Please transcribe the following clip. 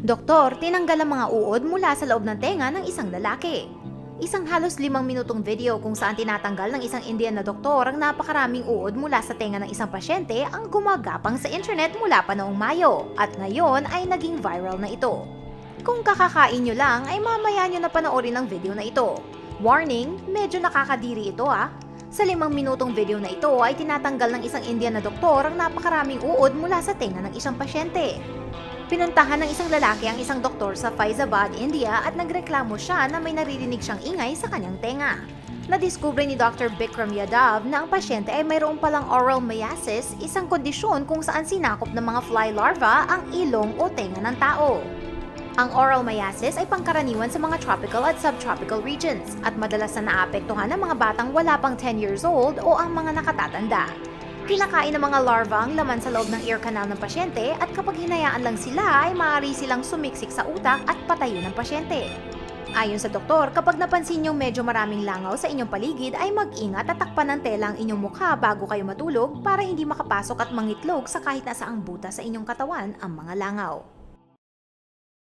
Doktor, tinanggal ang mga uod mula sa loob ng tenga ng isang lalaki. Isang halos limang minutong video kung saan tinatanggal ng isang Indian na doktor ang napakaraming uod mula sa tenga ng isang pasyente ang gumagapang sa internet mula pa noong Mayo at ngayon ay naging viral na ito. Kung kakakain nyo lang ay mamaya nyo na panoorin ang video na ito. Warning, medyo nakakadiri ito ah. Sa limang minutong video na ito ay tinatanggal ng isang Indian na doktor ang napakaraming uod mula sa tenga ng isang pasyente. Pinuntahan ng isang lalaki ang isang doktor sa Faizabad, India at nagreklamo siya na may naririnig siyang ingay sa kanyang tenga. Nadiskubre ni Dr. Bikram Yadav na ang pasyente ay mayroon palang oral myiasis, isang kondisyon kung saan sinakop ng mga fly larva ang ilong o tenga ng tao. Ang oral myiasis ay pangkaraniwan sa mga tropical at subtropical regions at madalas na naapektuhan ng mga batang wala pang 10 years old o ang mga nakatatanda. Kinakain ng mga larva ang laman sa loob ng ear canal ng pasyente at kapag hinayaan lang sila ay maaari silang sumiksik sa utak at patayin ng pasyente. Ayon sa doktor, kapag napansin niyong medyo maraming langaw sa inyong paligid ay mag-ingat at takpan ng tela ang inyong mukha bago kayo matulog para hindi makapasok at mangitlog sa kahit na saang buta sa inyong katawan ang mga langaw.